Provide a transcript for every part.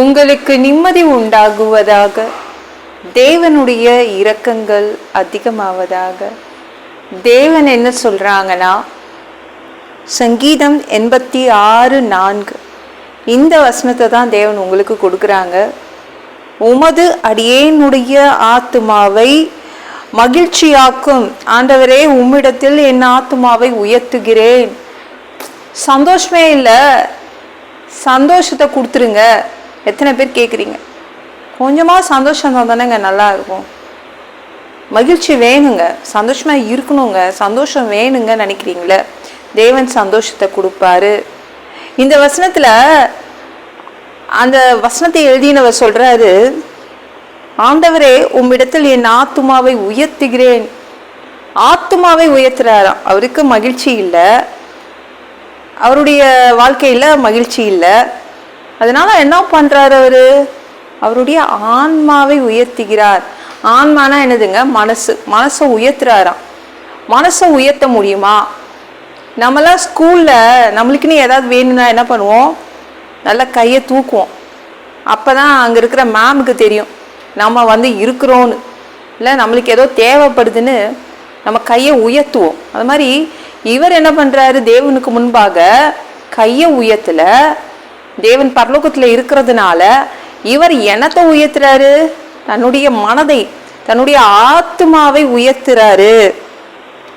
உங்களுக்கு நிம்மதி உண்டாகுவதாக. தேவனுடைய இரக்கங்கள் அதிகமாவதாக. தேவன் என்ன சொல்கிறாங்கன்னா சங்கீதம் எண்பத்தி ஆறு நான்கு. இந்த வசனத்தை தான் தேவன் உங்களுக்கு கொடுக்குறாங்க. உமது அடியேனுடைய ஆத்துமாவை மகிழ்ச்சியாக்கும். ஆண்டவரே உம்மிடத்தில் என் ஆத்துமாவை உயர்த்துகிறேன். சந்தோஷமே இல்லை. சந்தோஷத்தை கொடுத்துருங்க. எத்தனை பேர் கேட்குறீங்க கொஞ்சமாக சந்தோஷம் தானேங்க நல்லா இருக்கும் மகிழ்ச்சி வேணுங்க. சந்தோஷமாக இருக்கணுங்க. சந்தோஷம் வேணுங்க நினைக்கிறீங்களே? தேவன் சந்தோஷத்தை கொடுப்பாரு. இந்த வசனத்தில் அந்த வசனத்தை எழுதினவர் சொல்கிறாரு ஆண்டவரே உம்மிடத்தில் என் ஆத்துமாவை உயர்த்துகிறேன். ஆத்துமாவை உயர்த்துறாராம். அவருக்கு மகிழ்ச்சி இல்லை. அவருடைய வாழ்க்கையில் மகிழ்ச்சி இல்லை. அதனால என்ன பண்ணுறார் அவர்? அவருடைய ஆன்மாவை உயர்த்துகிறார். ஆன்மானா என்னதுங்க? மனசு. மனசை உயர்த்துறாராம். மனசை உயர்த்த முடியுமா? நம்மளாம் ஸ்கூலில் நம்மளுக்குன்னு ஏதாவது வேணும்னா என்ன பண்ணுவோம்? நல்லா கையை தூக்குவோம். அப்போ தான் அங்கே இருக்கிற மேமுக்கு தெரியும். நம்ம வந்து இருக்கிறோன்னு இல்லை நம்மளுக்கு ஏதோ தேவைப்படுதுன்னு நம்ம கையை உயர்த்துவோம். அது மாதிரி இவர் என்ன பண்ணுறாரு தேவனுக்கு முன்பாக கையை உயர்த்தல. தேவன் பரலோகத்தில் இருக்கிறதுனால இவர் எனத்தை உயர்த்துறாரு? தன்னுடைய மனதை தன்னுடைய ஆத்மாவை உயர்த்துறாரு.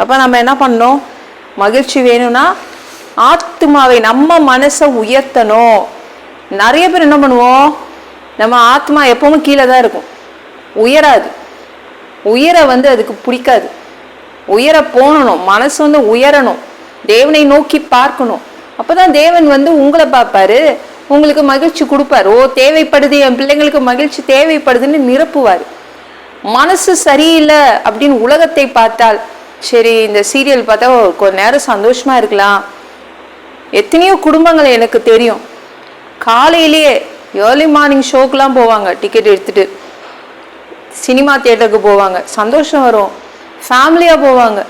அப்போ நம்ம என்ன பண்ணோம் மகிழ்ச்சி வேணும்னா ஆத்மாவை நம்ம மனசை உயர்த்தணும். நிறைய பேர் என்ன பண்ணுவோம்? நம்ம ஆத்மா எப்பவும் கீழே தான் இருக்கும். உயராது. உயர வந்து அதுக்கு பிடிக்காது. உயர போகணும் மனசு வந்து உயரணும். தேவனை நோக்கி பார்க்கணும். அப்போ தான் தேவன் வந்து உங்களை பார்ப்பாரு. உங்களுக்கு மகிழ்ச்சி கொடுப்பாரு. ஓ தேவைப்படுது என் பிள்ளைங்களுக்கு மகிழ்ச்சி தேவைப்படுதுன்னு நிரப்புவார். மனசு சரியில்லை அப்படின்னு உலகத்தை பார்த்தால் சரி இந்த சீரியல் பார்த்தா கொஞ்ச நேரம் சந்தோஷமா இருக்கலாம். எத்தனையோ குடும்பங்கள் எனக்கு தெரியும். காலையிலேயே ஏர்லி மார்னிங் ஷோக்கெலாம் போவாங்க டிக்கெட் எடுத்துட்டு. சினிமா தியேட்டருக்கு போவாங்க சந்தோஷம் வரும். ஃபேமிலியாக போவாங்க.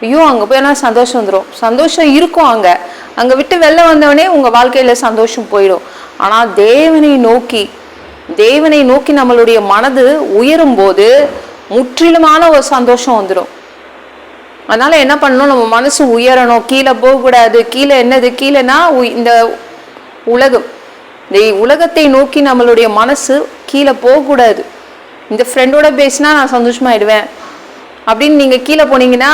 ஐயோ அங்கே போயினா சந்தோஷம் வந்துடும் சந்தோஷம் இருக்கும் அங்கே. அங்கே விட்டு வெளில வந்தவொடனே உங்கள் வாழ்க்கையில் சந்தோஷம் போயிடும். ஆனால் தேவனை நோக்கி தேவனை நோக்கி நம்மளுடைய மனது உயரும் போது முற்றிலுமான ஒரு சந்தோஷம் வந்துடும் அதனால என்ன பண்ணணும்? நம்ம மனசு உயரணும். கீழே போகக்கூடாது. கீழே என்னது? கீழேனா உ- இந்த உலகம். இந்த உலகத்தை நோக்கி நம்மளுடைய மனசு கீழே போகக்கூடாது. இந்த ஃப்ரெண்டோட பேசினா நான் சந்தோஷமாயிடுவேன். அப்படின்னு நீங்கள் கீழே போனீங்கன்னா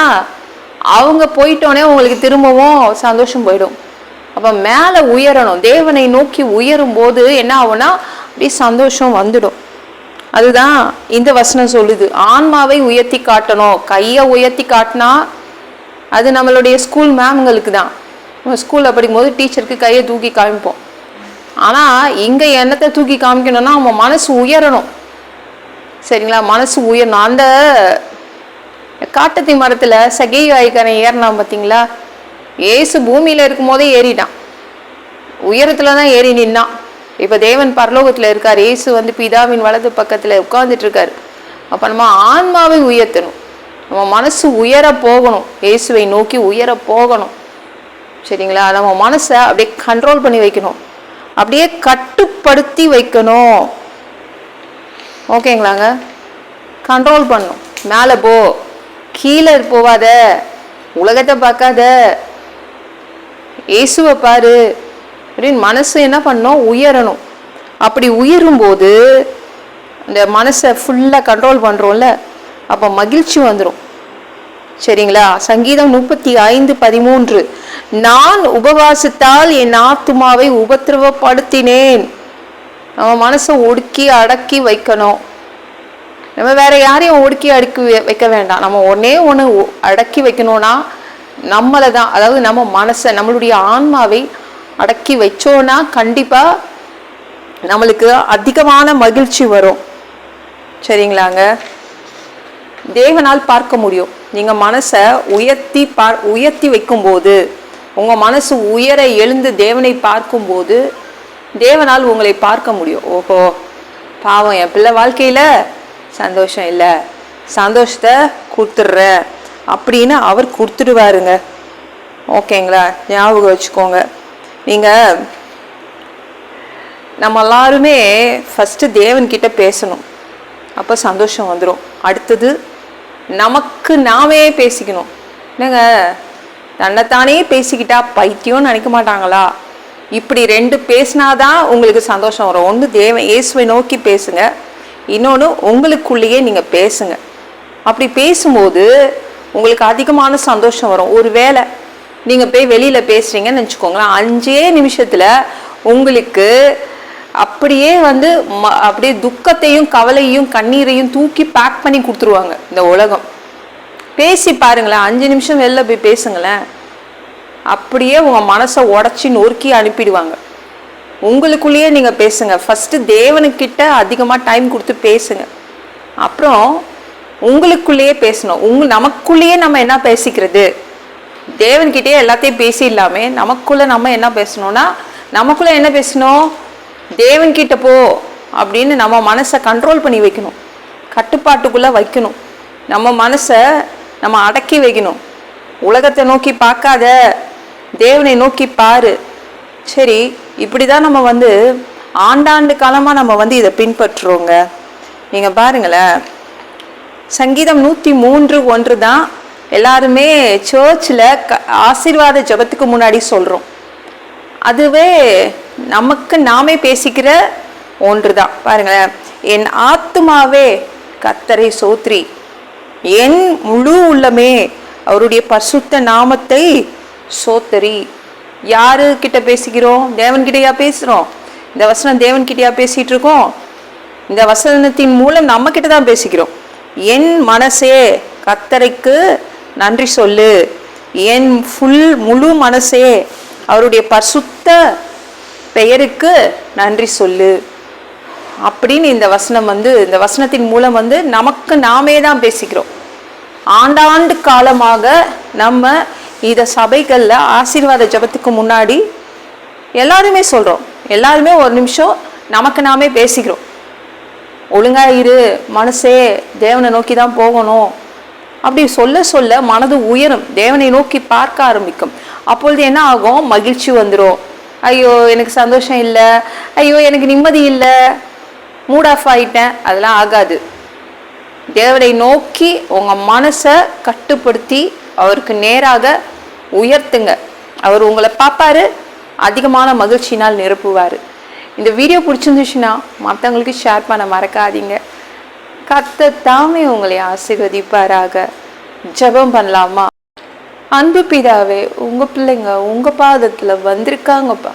அவங்க போயிட்டோன்னே உங்களுக்கு திரும்பவும் சந்தோஷம் போயிடும். அப்போ மேலே உயரணும். தேவனை நோக்கி உயரும் போது என்ன ஆகும்னா அப்படியே சந்தோஷம் வந்துடும். அதுதான் இந்த வசனம் சொல்லுது. ஆன்மாவை உயர்த்தி காட்டணும். கையை உயர்த்தி காட்டினா அது நம்மளுடைய ஸ்கூல் மேம்களுக்கு தான். நம்ம ஸ்கூலில் படிக்கும்போது டீச்சருக்கு கையை தூக்கி காமிப்போம். ஆனால் இங்கே என்னத்தை தூக்கி காமிக்கணும்னா நம்ம மனசு உயரணும். சரிங்களா? மனசு உயரணும். அந்த காட்டத்தி மரத்தில் சகை ஆய்க்காரன் ஏறினான் பார்த்தீங்களா ஏசு பூமியில் இருக்கும் போதே ஏறிட்டான். உயரத்தில் தான் ஏறி நின்னான். இப்போ தேவன் பரலோகத்தில் இருக்கார். ஏசு வந்து பிதாவின் வலது பக்கத்தில் உட்காந்துட்டு இருக்காரு அப்போ நம்ம ஆன்மாவை உயர்த்தணும். நம்ம மனசு உயர போகணும். இயேசுவை நோக்கி உயர போகணும். சரிங்களா? நம்ம மனசை அப்படியே கண்ட்ரோல் பண்ணி வைக்கணும். அப்படியே கட்டுப்படுத்தி வைக்கணும். ஓகேங்களாங்க? கண்ட்ரோல் பண்ணும் மேலே போ. கீழே போவாத. உலகத்தை பார்க்காத. இயேசுவை பாரு. அப்படின்னு மனசு என்ன பண்ணோம்? உயரணும். அப்படி உயரும்போது இந்த மனசை ஃபுல்லாக கண்ட்ரோல் பண்ணுறோம்ல அப்போ மகிழ்ச்சி வந்துடும் சரிங்களா? சங்கீதம் முப்பத்தி ஐந்து பதிமூன்று. நான் உபவாசித்தால் என் ஆத்துமாவை உபத்திரவப்படுத்தினேன். நம்ம மனசை ஒடுக்கி அடக்கி வைக்கணும். நம்ம வேற யாரையும் ஒடுக்கி அடுக்கி வைக்க வேண்டாம். நம்ம ஒன்னே ஒன்று அடக்கி வைக்கணும்னா நம்மளை தான் அதாவது நம்ம மனசை நம்மளுடைய ஆன்மாவை அடக்கி வச்சோன்னா கண்டிப்பாக நம்மளுக்கு அதிகமான மகிழ்ச்சி வரும். சரிங்களாங்க? தேவனால் பார்க்க முடியும். நீங்கள் மனசை உயர்த்தி பார் உயர்த்தி வைக்கும்போது உங்கள் மனசு உயர எழுந்து தேவனை பார்க்கும்போது தேவனால் உங்களை பார்க்க முடியும். ஓஹோ பாவம் என் பிள்ளை வாழ்க்கையில் சந்தோஷம் இல்லை. சந்தோஷத்தை கொடுத்துட்ற. அப்படின்னு அவர் கொடுத்துடுவாருங்க. ஓகேங்களா? ஞாபகம் வச்சுக்கோங்க. நீங்கள் நம்ம எல்லாருமே ஃபஸ்ட்டு தேவன்கிட்ட பேசணும். அப்போ சந்தோஷம் வந்துடும் அடுத்தது நமக்கு நாமே பேசிக்கணும். என்னங்க? தன்னைத்தானே பேசிக்கிட்டா பைத்தியம்னு நினைக்க மாட்டாங்களா? இப்படி ரெண்டு பேசினாதான் உங்களுக்கு சந்தோஷம் வரும். ஒன்று தேவன் இயேசுவை நோக்கி பேசுங்க. இன்னொன்று உங்களுக்குள்ளேயே நீங்கள் பேசுங்க. அப்படி பேசும்போது உங்களுக்கு அதிகமான சந்தோஷம் வரும். ஒரு வேளை நீங்கள் போய் வெளியில் பேசுகிறீங்கன்னு வச்சுக்கோங்களேன் அஞ்சே நிமிஷத்தில் உங்களுக்கு அப்படியே வந்து ம அப்படியே துக்கத்தையும் கவலையும் கண்ணீரையும் தூக்கி பேக் பண்ணி கொடுத்துருவாங்க இந்த உலகம். பேசி பாருங்களேன் அஞ்சு நிமிஷம் வெளில போய் பேசுங்களேன். அப்படியே உங்கள் மனசை உடச்சி நொறுக்கி அனுப்பிடுவாங்க. உங்களுக்குள்ளேயே நீங்கள் பேசுங்க. ஃபஸ்ட்டு தேவனுக்கிட்ட அதிகமாக டைம் கொடுத்து பேசுங்க. அப்புறம் உங்களுக்குள்ளேயே பேசணும். உங்க நமக்குள்ளேயே நம்ம என்ன பேசிக்கிறது? தேவன்கிட்டயே எல்லாத்தையும் பேசிடலாமே நமக்குள்ளே நம்ம என்ன பேசணும்னா நமக்குள்ள என்ன பேசணும்? தேவன்கிட்ட போ அப்படின்னு நம்ம மனசை கண்ட்ரோல் பண்ணி வைக்கணும். கட்டுப்பாட்டுக்குள்ளே வைக்கணும். நம்ம மனசை நம்ம அடக்கி வைக்கணும். உலகத்தை நோக்கி பார்க்காத. தேவனை நோக்கி பாரு. சரி இப்படி தான் நம்ம வந்து ஆண்டாண்டு காலமாக நம்ம வந்து இதை பின்பற்றுறோங்க. நீங்கள் பாருங்களேன். சங்கீதம் நூற்றி மூன்று ஒன்று தான் எல்லாருமே சர்ச்சில் க ஆசீர்வாத ஜெபத்துக்கு முன்னாடி சொல்கிறோம் அதுவே நமக்கு நாமே பேசிக்கிற ஒன்று தான். பாருங்களேன். என் ஆத்துமாவே கத்தரை சோத்ரி என் முழு உள்ளமே அவருடைய பசுத்த நாமத்தை சோத்தரி யாரு கிட்ட பேசிக்கிறோம் தேவன்கிட்டயா பேசுகிறோம் இந்த வசனம் தேவன்கிட்டயா பேசிகிட்டு இருக்கோம்? இந்த வசனத்தின் மூலம் நம்ம கிட்ட தான் பேசிக்கிறோம் என் மனசே கத்தரைக்கு நன்றி சொல்லு. என் ஃபுல் முழு மனசே அவருடைய பசுத்த பெயருக்கு நன்றி சொல்லு. அப்படின்னு இந்த வசனம் வந்து இந்த வசனத்தின் மூலம் வந்து நமக்கு நாமே தான் பேசிக்கிறோம் ஆண்டாண்டு காலமாக நம்ம இதை சபைகளில் ஆசீர்வாத ஜெபத்துக்கு முன்னாடி எல்லாருமே சொல்கிறோம் எல்லாருமே ஒரு நிமிஷம் நமக்கு நாமே பேசிக்கிறோம். ஒழுங்காக இரு மனசே தேவனை நோக்கி தான் போகணும். அப்படி சொல்ல சொல்ல மனது உயரும். தேவனை நோக்கி பார்க்க ஆரம்பிக்கும். அப்பொழுது என்ன ஆகும்? மகிழ்ச்சி வந்துடும் ஐயோ எனக்கு சந்தோஷம் இல்லை. ஐயோ எனக்கு நிம்மதி இல்லை. மூட் ஆஃப் ஆகிட்டேன் அதெல்லாம் ஆகாது. தேவனை நோக்கி உங்கள் மனசை கட்டுப்படுத்தி அவருக்கு நேராக உயர்த்துங்க. அவர் உங்களை பார்ப்பாரு அதிகமான மகிழ்ச்சியினால் நிரப்புவார். இந்த வீடியோ பிடிச்சிருந்துச்சுன்னா மற்றவங்களுக்கு ஷேர் பண்ண மறக்காதீங்க. கத்த தாமே உங்களை ஆசீர்வதிப்பாராக. ஜெபம் பண்ணலாமா? அன்பு பிதாவே உங்கள் பிள்ளைங்க உங்கள் பாதத்தில் வந்திருக்காங்கப்பா.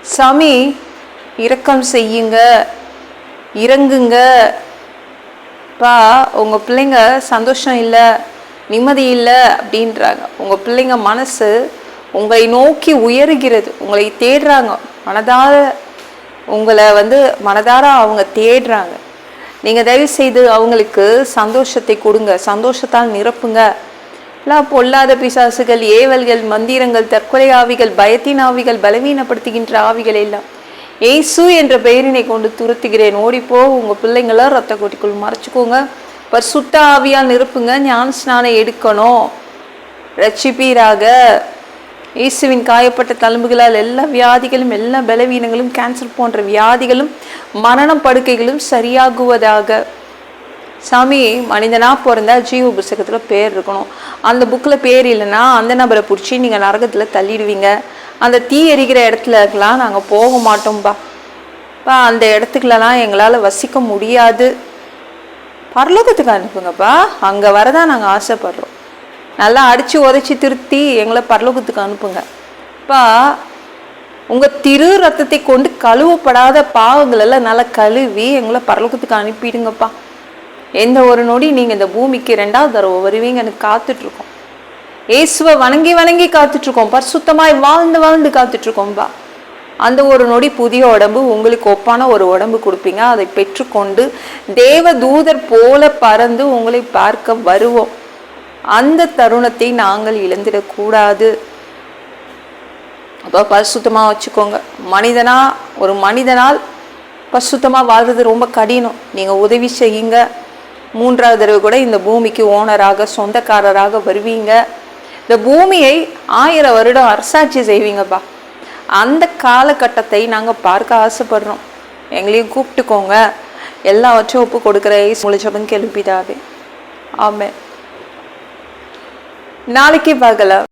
சாமி இரக்கம் செய்யுங்க. இறங்குங்க. பா உங்கள் பிள்ளைங்க சந்தோஷம் இல்லை. நிம்மதி இல்லை அப்படின்றாங்க. உங்கள் பிள்ளைங்க மனசு உங்களை நோக்கி உயருகிறது. உங்களை தேடுறாங்க. மனதார உங்களை வந்து மனதார அவங்க தேடுறாங்க. நீங்கள் தயவு செய்து அவங்களுக்கு சந்தோஷத்தை கொடுங்க. சந்தோஷத்தால் நிரப்புங்க. எல்லாம் பொல்லாத பிசாசுகள் ஏவல்கள் மந்திரங்கள் தற்கொலை ஆவிகள் பயத்தின் ஆவிகள் பலவீனப்படுத்துகின்ற ஆவிகள் எல்லாம். ஏசு என்ற பெயரினை கொண்டு துரத்துகிறேன். ஓடிப்போ உங்கள் பிள்ளைங்கள ரத்த கொட்டிக்குள் மறைச்சிக்கோங்க. பரிசுத்த ஆவியால் நிரப்புங்க ஞான ஸ்நானம் எடுக்கணும். ரட்சிப்பீராக. இயேசுவின் காயப்பட்ட தழும்புகளால் எல்லா வியாதிகளும் எல்லா பலவீனங்களும் கேன்சர் போன்ற வியாதிகளும் மரணம் படுக்கைகளும் சரியாகுவதாக. சாமி மனிதனாக பிறந்தா ஜீவ புஸ்தகத்தில் பேர் இருக்கணும். அந்த புக்கில் பேர் இல்லைன்னா அந்த நபரை பிடிச்சி நீங்கள் நரகத்தில் தள்ளிடுவீங்க. அந்த தீ எரிக்கிற இடத்துலலாம் நாங்கள் போக மாட்டோம்பா. பா அந்த இடத்துக்குலலாம் எங்களால் வசிக்க முடியாது. பரலோகத்துக்கு அனுப்புங்கப்பா. அங்கே வரதான் நாங்கள் ஆசைப்படுறோம். நல்லா அடித்து உதச்சி திருத்தி எங்களை பரலோகத்துக்கு அனுப்புங்க. பா உங்கள் திரு ரத்தத்தை கொண்டு கழுவப்படாத பாவங்கள் எல்லாம் நல்லா கழுவி எங்களை பரலோகத்துக்கு அனுப்பிடுங்கப்பா. எந்த ஒரு நொடி நீங்கள் இந்த பூமிக்கு ரெண்டாவது தடவை வருவீங்கன்னு காத்துட்ருக்கோம். இயேசுவை வணங்கி வணங்கி காத்துட்ருக்கோம். பரிசுத்தமாய் வாழ்ந்து வாழ்ந்து காத்துட்ருக்கோம்பா. அந்த ஒரு நொடி புதிய உடம்பு உங்களுக்கு ஒப்பான ஒரு உடம்பு கொடுப்பீங்க. அதை பெற்றுக்கொண்டு தேவ தூதர் போல பறந்து உங்களை பார்க்க வருவோம். அந்த தருணத்தை நாங்கள் இழந்திடக்கூடாது. அப்போ பரிசுத்தமாக வச்சுக்கோங்க. மனிதனா ஒரு மனிதனால் பரிசுத்தமாக வாழ்றது ரொம்ப கடினம். நீங்கள் உதவி செய்யுங்க. மூன்றாவது தடவை கூட இந்த பூமிக்கு ஓனராக சொந்தக்காரராக வருவீங்க. இந்த பூமியை ஆயிரம் வருடம் அரசாட்சி செய்வீங்கப்பா. அந்த காலகட்டத்தை நாங்கள் பார்க்க ஆசைப்படுறோம். எங்களையும் கூப்பிட்டுக்கோங்க. எல்லாவற்றையும் ஒப்பு கொடுக்குற முழிச்சபம் கேள்விதாவே ஆமே நாளைக்கு பார்க்கலாம்.